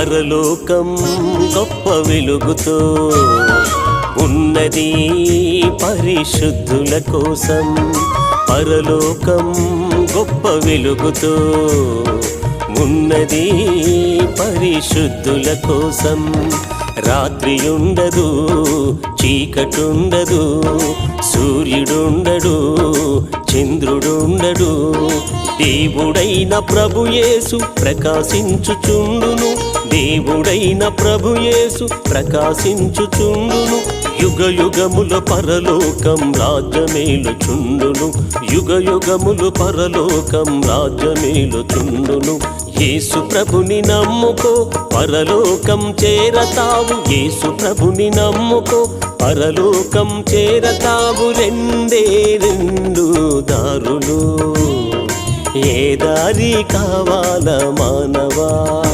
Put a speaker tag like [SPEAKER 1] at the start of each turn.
[SPEAKER 1] పరలోకం గొప్ప వెలుగుతో ఉన్నది పరిశుద్ధుల కోసం. పరలోకం గొప్ప వెలుగుతో ఉన్నది పరిశుద్ధుల కోసం. రాత్రి ఉండదు చీకటుండదు సూర్యుడుండడు చంద్రుడుండడు. దేవుడైన ప్రభుయేసు ప్రకాశించుచుండును దేవుడైన ప్రభుయేసు ప్రకాశించుచుండును. యుగ యుగముల పరలోకం రాజ్యమేలుచుండును. యుగ యుగములు పరలోకం రాజ్యమేలుచుండును. యేసు ప్రభుని నమ్ముకో పరలోకం చేరతావు. యేసు ప్రభుని నమ్ముకో పరలోకం చేరతావు. రెండే రెండు దారులు. ఏ దారి కావాల మానవా?